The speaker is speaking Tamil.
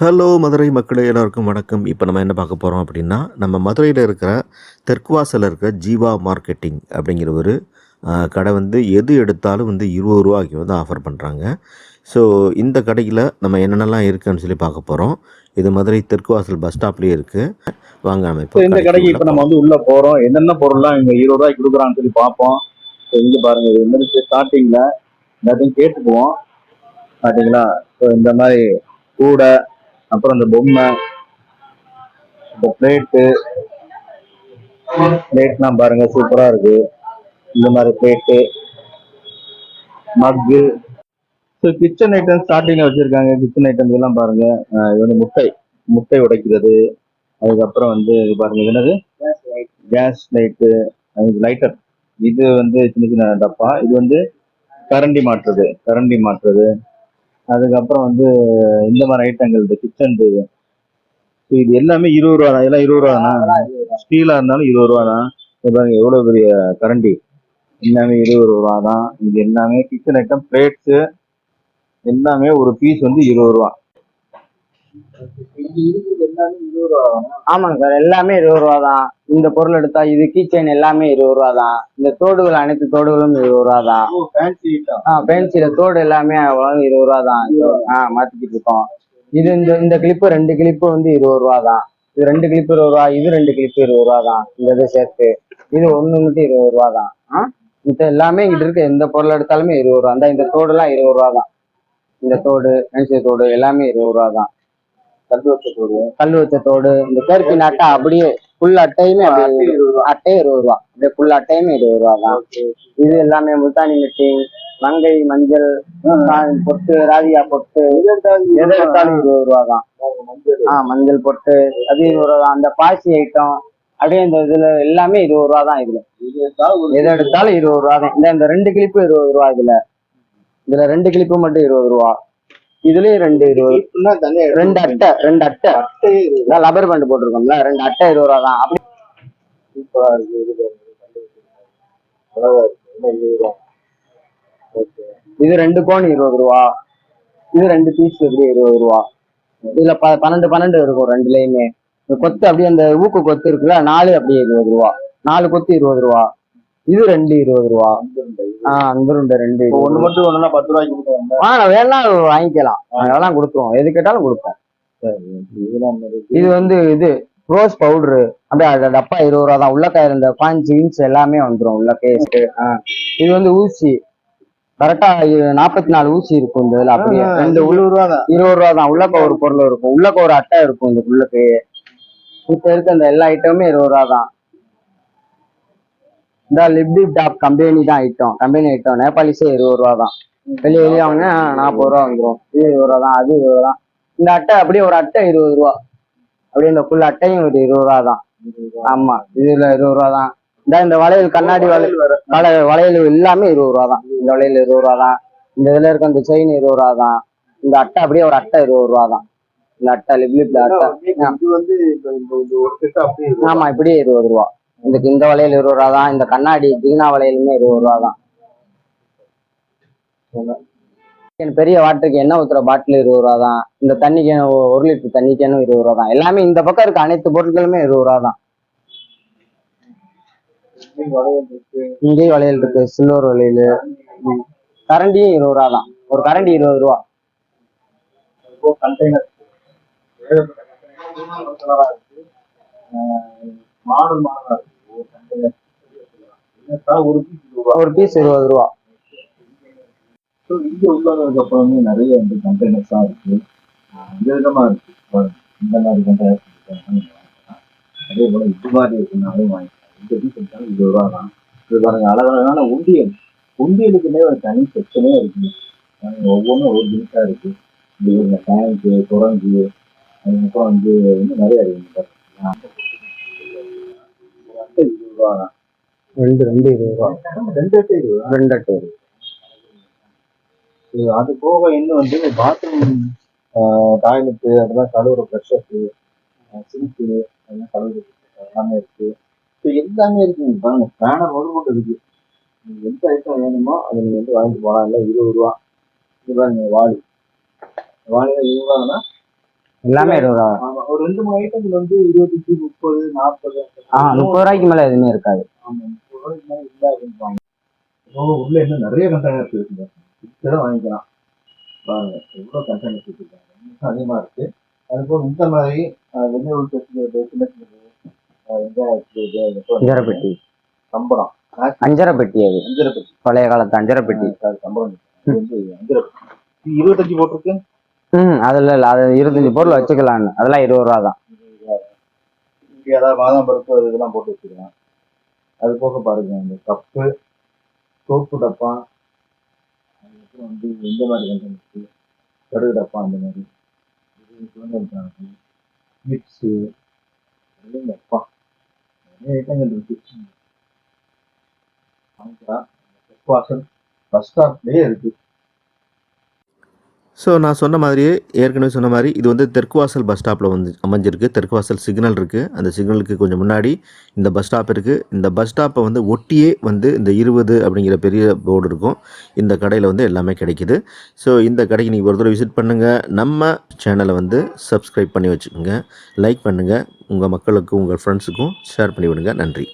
ஹலோ மதுரை மக்களே எல்லாருக்கும் வணக்கம். இப்போ நம்ம என்ன பார்க்க போகிறோம் அப்படின்னா நம்ம மதுரையில் இருக்கிற தெற்குவாசலில் இருக்கிற ஜீவா மார்க்கெட்டிங் அப்படிங்கிற ஒரு கடை வந்து எது எடுத்தாலும் வந்து இருபது ரூபாய்க்கு வந்து ஆஃபர் பண்ணுறாங்க ஸோ இந்த கடையில் நம்ம என்னென்னலாம் இருக்குன்னு சொல்லி பார்க்க போகிறோம் இது மதுரை தெற்குவாசல் பஸ் ஸ்டாப்லேயே இருக்குது வாங்க நம்ம இப்போ இந்த கடைக்கு இப்ப நம்ம வந்து உள்ள போறோம். என்னென்ன பொருள்லாம் இங்க இருபது ரூபாய்க்கு கொடுக்குறான்னு சொல்லி பார்ப்போம். So, இங்க பாருங்க இது வந்து ஸ்டார்டிங்ல எல்லாத்தையும் கேட்டுக்குவோம். பாத்தீங்களா ஸோ இந்த மாதிரி கூடை அப்புறம் இந்த பொம்மை இந்த பிளேட்டு பிளேட்லாம் பாருங்க சூப்பரா இருக்கு. இந்த மாதிரி plate mug so kitchen item ஸ்டார்டிங்ல வச்சிருக்காங்க. கிச்சன் ஐட்டம்ஸ் எல்லாம் பாருங்க. இது வந்து முட்டை முட்டை உடைக்கிறது. அதுக்கப்புறம் வந்து இது பாருங்க என்னது? கேஸ் லைட்டு லைட்டர் இது வந்து சின்ன சின்ன டப்பா. இது வந்து கரண்டி மாற்றுறது கரண்டி மாற்றுறது. அதுக்கப்புறம் வந்து இந்த மாதிரி ஐட்டங்கள் இந்த கிச்சன் இது. இது எல்லாமே இருபது ரூபா தான் இருபது ரூபா தானா ஸ்டீலா இருந்தாலும் இருபது ரூபா தான் பாருங்க எவ்வளவு பெரிய கரண்டி. எல்லாமே இருபது ரூபா தான் இது எல்லாமே கிச்சன் ஐட்டம் பிளேட்ஸ் எல்லாமே ஒரு பீஸ் வந்து இருபது ரூபா ஆமாங்க சார் எல்லாமே இருபது ரூபா தான் இந்த பொருள் எடுத்தா இது கீச்சைன் எல்லாமே இருபது ரூபா தான் இந்த தோடுகள் அனைத்து தோடுகளும் இருபது ரூபா தான் ஃபேன்சி தோடு எல்லாமே இருபது ரூபா தான் ஆ மாத்திக்கிட்டு இருக்கோம் இது இந்த இந்த கிளிப்பு ரெண்டு கிளிப்பு வந்து இருபது ரூபா தான் இது ரெண்டு கிளிப்பு இருபது ரூபா இது ரெண்டு கிளிப்பு இருபது ரூபா தான் இந்த இது சேர்த்து இது ஒண்ணு மட்டும் இருபது ரூபா தான் மித்த எல்லாமே இங்கிட்ட இருக்க எந்த பொருள் எடுத்தாலுமே இருபது ரூபா தான் இந்த தோடுலாம் இருபது ரூபா தான் இந்த தோடு பென்சில் தோடு எல்லாமே இருபது ரூபா தான் கல் வச்ச தோடு கல் வச்ச தோடு இந்த கேர்பின் அட்டை அப்படியே ஃபுல் அட்டையுமே அப்படியே அட்டையே இருபது ரூபா அப்படியே ஃபுல் அட்டையுமே இருபது ரூபா தான். இது எல்லாமே முல்தானி மிட்டி மங்கை மஞ்சள் பொட்டு ராதிகா பொட்டு. எதை எடுத்தாலும் இருபது ரூபா தான். ஆ மஞ்சள். பொட்டு அது இருபது ரூபா அந்த பாசி ஐட்டம் அப்படியே இந்த இதுல எல்லாமே இருபது ரூபா தான் இதுல. எதை எடுத்தாலும் இருபது ரூபா தான். இந்த இந்த ரெண்டு கிளிப்பு இருபது ரூபா இதுல. இதுல ரெண்டு கிளிப்பு மட்டும் இருபது ரூபா இதுலயும் ரெண்டு இருபது. ரெண்டு அட்டை ரெண்டு அட்டை. லப்பர் பேண்ட் போட்டிருக்கோம்ல ரெண்டு அட்டை இருபது ரூபா தான். அப்படி சூப்பரா இருக்கு இது ரெண்டு கோன் இருபது ரூபா. இது ரெண்டு பீஸ் எப்படி இருபது ரூபா. இதுல ப பன்னெண்டு பன்னெண்டு இருக்கும் ரெண்டுலயுமே. இந்த கொத்து அப்படியே அந்த ஊக்கு கொத்து இருக்குல்ல நாலு அப்படியே இருபது ரூபா. நாலு கொத்து இருபது ரூபா. இது ரெண்டு இருபது ரூபா. ஆஹ் அந்த ரெண்டு ஒண்ணு. மட்டும் ஒண்ணுனா பத்து ரூபாய்க்கு கொடுக்குறாங்க ஆ நான் வேணா வாங்கிக்கலாம். அதெல்லாம் கொடுக்குறோம் எது கேட்டாலும் கொடுப்போம். இது வந்து இது ரோஸ் பவுடரு அப்படியே அது டப்பா இருபது ரூபா தான். உள்ளக்காய் இந்த பாஞ்சு இன்ச் எல்லாமே வந்துடும் உள்ள பேஸ்ட் இது வந்து ஊசி. கரெக்டா நாற்பத்தி நாலு ஊசி இருக்கும் இந்த இதுல அப்படியே. ரெண்டு இருபது ரூபா தான். இருபது ரூபா தான். உள்ளக்க ஒரு பொருள் இருக்கும். உள்ளக்க ஒரு அட்டை இருக்கும் இந்த உள்ளக்கு. இப்ப இருக்க இந்த எல்லா ஐட்டமுமே இருபது ரூபா தான். இந்த லிப்டிப் டாப் கம்பெனி தான் ஐட்டம். கம்பெனி ஐட்டம் நேபாளிஸே இருபது ரூபா தான். வெளியே வெளியே வாங்கினா நாற்பது ரூபா வந்துடும் இது இருபது ரூபா தான் அது இருபது ரூபா இந்த அட்டை அப்படியே ஒரு அட்டை இருபது ரூபா. அப்படியே இந்த ஃபுல் அட்டையும் ஒரு இருபது ரூபா தான். ஆமா இதுல இருபது ரூபா தான். இந்த இந்த வளையல் கண்ணாடி வளையல் வளை வளையல் எல்லாமே இருபது ரூபா தான். இந்த வளையல் இருபது ரூபா தான். இந்த இதுல இருக்க இந்த செயின் இருபது ரூபா தான். இந்த அட்டை அப்படியே ஒரு அட்டை இருபது ரூபா தான். இந்த அட்டை லிப்லிப்ல அட்டை. ஆமா இப்படியே இருபது ரூபா. இந்த இந்த வளையல் இருபது ரூபா தான் இந்த கண்ணாடி தீனா வளையலுமே இருபது ரூபா தான் என் பெரிய வாட்டருக்கு எண்ணெய் ஊத்துற பாட்டில் இருபது ரூபா தான் இந்த தண்ணி ஒரு லிட்டர் தண்ணி கேனும் இருபது ரூபா தான் எல்லாமே இந்த பக்கம் இருக்க அனைத்து பொருட்களுமே இருபது ரூபா தான் வளையல் இருக்கு. இங்கேயும் வளையல் இருக்கு சில்வர் வளையல் கரண்டியும் இருபது ரூபா தான் ஒரு கரண்டி இருபது ரூபா. கண்டெய்னர் மாடல் மாடலா இருக்கு. ஒரு பீஸ் இருபது ரூபா. ஸோ இங்க உள்ளவங்களுக்கு அப்புறமே நிறைய வந்து கண்டெய்னர்ஸ் தான் இருக்கு. விதமா இருக்கு. இந்த மாதிரி கண்டெய்னர்ஸ் அதே போல இது மாதிரி இருக்குனாலும் வாங்கிக்கலாம் இந்த பீஸ் எடுத்தாலும் இருபது ரூபா தான். இது பாருங்க அழகழகான உண்டியல். உண்டியலுக்குமே ஒரு தனி செக்ஷனே இருக்கு. ஒவ்வொன்றும் ஒரு ஜினிஸா இருக்கு. இந்த இந்த டேங்க்கு குரங்கு அதுக்கப்புறம் வந்து இன்னும் நிறைய இருக்கு. இருபது ரூபா ரெண்டு ரெண்டு இருபது ரூபா ரெண்டு அட்டை இருபது ரூபா ரெண்டு. இது அது போக இன்னும் வந்து பாத்ரூம் டாய்லெட்டு அதெல்லாம் கழுவுற ப்ரெஷர்ஸு சிங்க்கு அதெல்லாம் கழுவுற எல்லாமே இருக்கு. ஸோ எல்லாமே இருக்கு பாருங்க. பேனர் முதல் கொண்டு இருக்கு. நீங்க எந்த ஐட்டம் வேணுமோ அதை நீங்க வந்து வாங்கிட்டு போகலாம். இல்லை இருபது ரூபா இது பாருங்க வாளி. வாளியில் இருபது ரூபாங்கன்னா எல்லாமே இருபது ரூபா. ஒரு ரெண்டு மூணு ஐட்டங்கள் வந்து இருபத்தஞ்சு முப்பது நாற்பது ஆ முப்பது ரூபாய்க்கு மேல எதுவுமே இருக்காது. முப்பது ரூபாய்க்கு மேல அப்படின்றாங்க ஓ உள்ள என்ன நிறைய கண்டெய்னர்ஸ் இருக்குங்க இப்பதான் வாங்கிக்கலாம். பாருங்க எவ்வளவு கண்டெய்னர்ஸ் வச்சிருக்காங்க இன்னும் அதிகமா இருக்கு. அதுபோல் இந்த மாதிரி சின்ன வச்சுக்கிறது, அஞ்சரை பெட்டி. சம்பளம். அஞ்சரை பெட்டி அது. அஞ்சரை பெட்டி. பழைய காலத்து அஞ்சரை பெட்டி. சம்பளம். வந்து அஞ்சரை பெட்டி. இருபத்தஞ்சு போட்டிருக்கு. ம் இல்லை அதை அது இருபத்தஞ்சு பொருள் வச்சுக்கலாம்னு அதெல்லாம் இருபது ரூபா தான் இங்க ஏதாவது பாதாம் பருப்பு அது இதெல்லாம் போட்டு வச்சுக்கலாம். அது போக பாருங்க இந்த கப்பு சோப்பு டப்பா அதுக்கப்புறம் வந்து இந்த மாதிரி கண்டென்ட்ஸு கடுகு டப்பா அந்த மாதிரி. குழந்தைகளுக்கு குழந்தைகளுக்கானது அதுலேயும் அப்பா நிறைய ஐட்டங்கள் இருக்கு. வாங்கிக்கலாம். வாசல் பஸ் ஸ்டாப்லேயே இருக்குது ஸோ நான் சொன்ன மாதிரியே ஏற்கனவே சொன்ன மாதிரி இது வந்து தெற்கு வாசல் பஸ் ஸ்டாப்பில் வந்து அமைஞ்சிருக்கு. தெற்கு வாசல் சிக்னல் இருக்குது அந்த சிக்னலுக்கு கொஞ்சம் முன்னாடி இந்த பஸ் ஸ்டாப் இருக்குது இந்த பஸ் ஸ்டாப்பை வந்து ஒட்டியே வந்து இந்த இருபது அப்படிங்கிற பெரிய போர்டு இருக்கும். இந்த கடையில் வந்து எல்லாமே கிடைக்குது. ஸோ இந்த கடைக்கு நீங்கள் ஒரு தடவை விசிட் பண்ணுங்கள் நம்ம சேனலை வந்து சப்ஸ்கிரைப் பண்ணி வச்சுக்கோங்க. லைக் பண்ணுங்கள் உங்கள் மக்களுக்கும் உங்கள் ஃப்ரெண்ட்ஸுக்கும் ஷேர் பண்ணி விடுங்க நன்றி.